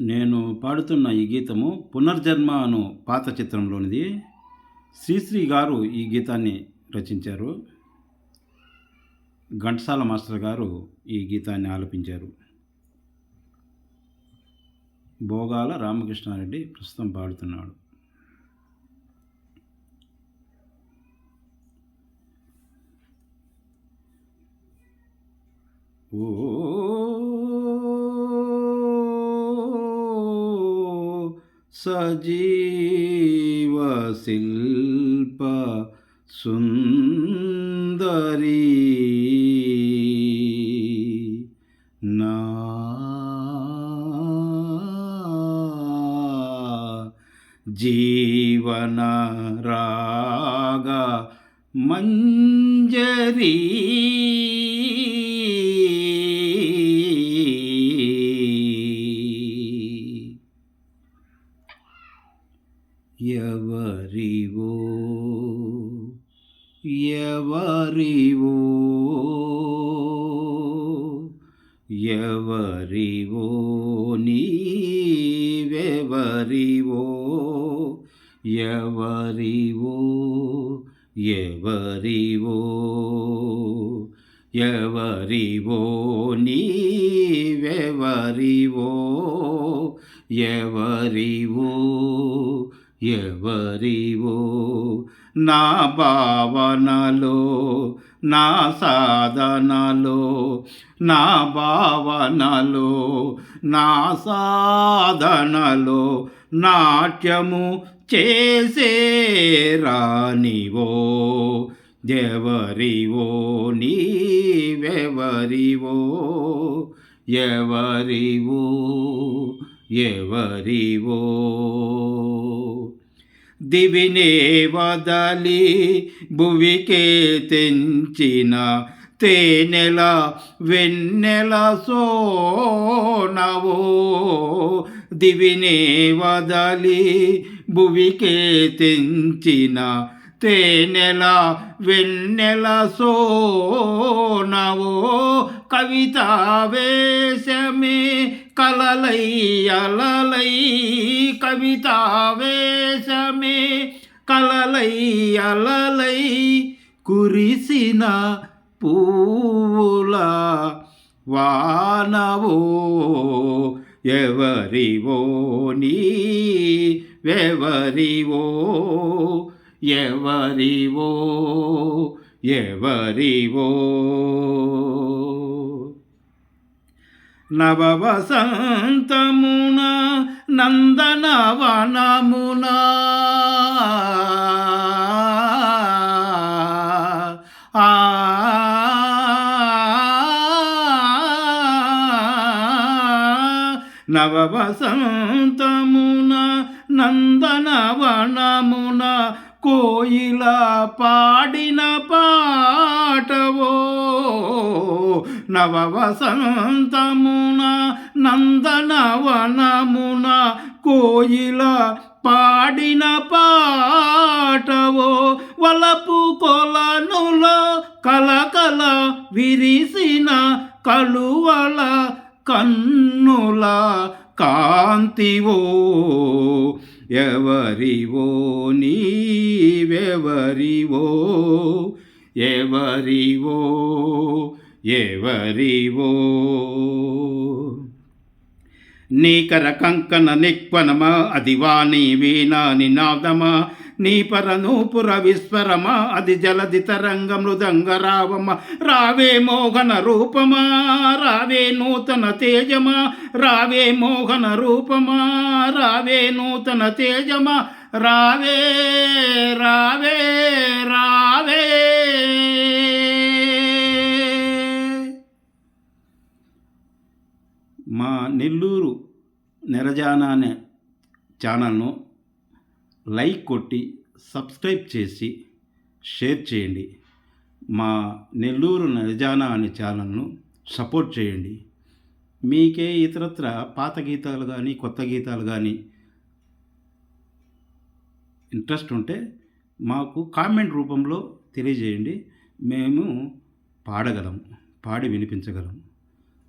నేను పాడుతున్న ఈ గీతము పునర్జన్మ అను పాత చిత్రంలోనిది. శ్రీశ్రీ గారు ఈ గీతాన్ని రచించారు. ఘంటసాల మాస్టర్ గారు ఈ గీతాన్ని ఆలపించారు. భోగాల రామకృష్ణారెడ్డి ప్రస్తుతం పాడుతున్నాడు. ఓ సజీవ శిల్ప సుందరి నా జీవన రాగ మంజరీ ఎవరివో? ఎవరివో? ఎవరివో? నీవెవరివో? ఎవరివో? ఎవరివో? ఎవరివో? నీవెవరివో? ఎవరివో? ఎవరివో? నా భావనలో నా సాధనలో నా భావనలో నా సాధనలో నాట్యము చేసే రానివో ఎవరివో? నీవెవరివో? ఎవరివో? ఎవరివో? దివినే వదలి భువికే తెంచిన తేనెల వెన్నెల సోనవో. దివినే వదలి భువికే తెంచిన తేనెల వెన్నెల సోనవో. కవితావేశమే కలలై అలలై కవితావేశమే కలలై అలలై కురిసిన పూల వానవో. ఎవరివో నీ వెవరివో. ఎవరివో ఎవరివో. నవవసంతమున నందనవనమున ఆ నవవసంతమునా నందనవనమున కోయిల పాడిన పాటవో. నవవసంతమున నందనవనమున కోయిల పాడిన పాటవో. వలపు కొలనులో కలకల విరిసిన కలువల కన్నుల కాంతివో ఎవరివో నీవెవరివో ఎవరివో ఎవరివో నీకర కంకణ నిక్వనమ అదివా నీ వీణా నినాదమా నీ పరనూపుర విశ్వరమ అది జలది తరంగ మృదంగ రావమ రావే మోహన రూపమా రావే నూతన తేజమా రావే మోహన రూపమా రావే నూతన తేజమా రావే రావే రావే. నెల్లూరు నెరజాన అనే ఛానల్ను లైక్ కొట్టి సబ్స్క్రైబ్ చేసి షేర్ చేయండి. మా నెల్లూరు నెరజాన అనే ఛానల్ను సపోర్ట్ చేయండి. మీకే ఇతరత్ర పాత గీతాలు కానీ కొత్త గీతాలు కానీ ఇంట్రెస్ట్ ఉంటే మాకు కామెంట్ రూపంలో తెలియజేయండి. మేము పాడగలము పాడి వినిపించగలము